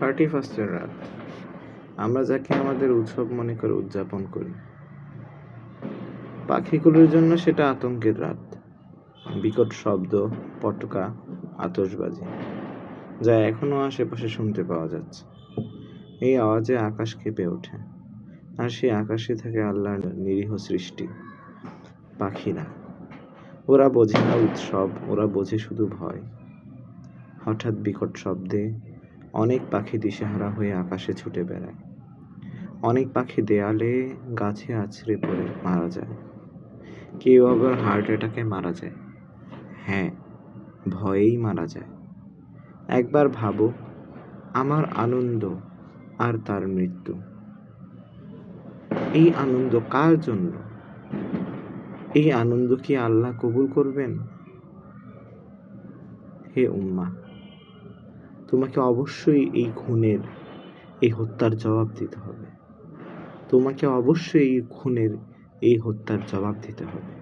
Thirty ফার্স্টের রাত আমরা যাকে আমাদের উৎসব মনে করে উদযাপন করি। পাখিগুলোর জন্য সেটা আতঙ্কের রাত। বিকট শব্দ, পটকা, আতশবাজি, যা এখনও আশেপাশে শুনতে পাওয়া যাচ্ছে। এই আওয়াজে আকাশ কেঁপে ওঠে, আর সেই আকাশে থাকে আল্লাহর নিরীহ সৃষ্টি, পাখিরা। ওরা বোঝে না উৎসব, ওরা বোঝে শুধু ভয়। হঠাৎ বিকট শব্দে অনেক পাখি দিশেহারা হয়ে আকাশে ছুটে বেড়ায়। অনেক পাখি দেয়ালে গাছে আছড়ে পড়ে মারা যায়। কেউ আবার হার্ট অ্যাটাকে মারা যায়। হ্যাঁ ভয়েই মারা যায়। একবার ভাবো, আমার আনন্দ আর তার মৃত্যু। এই আনন্দ কার জন্য? এই আনন্দ কি আল্লাহ কবুল করবেন? হে উম্মা তোমাকে অবশ্যই এই খুনের, এই হত্যার জবাব দিতে হবে। তোমাকে অবশ্যই এই খুনের, এই হত্যার জবাব দিতে হবে।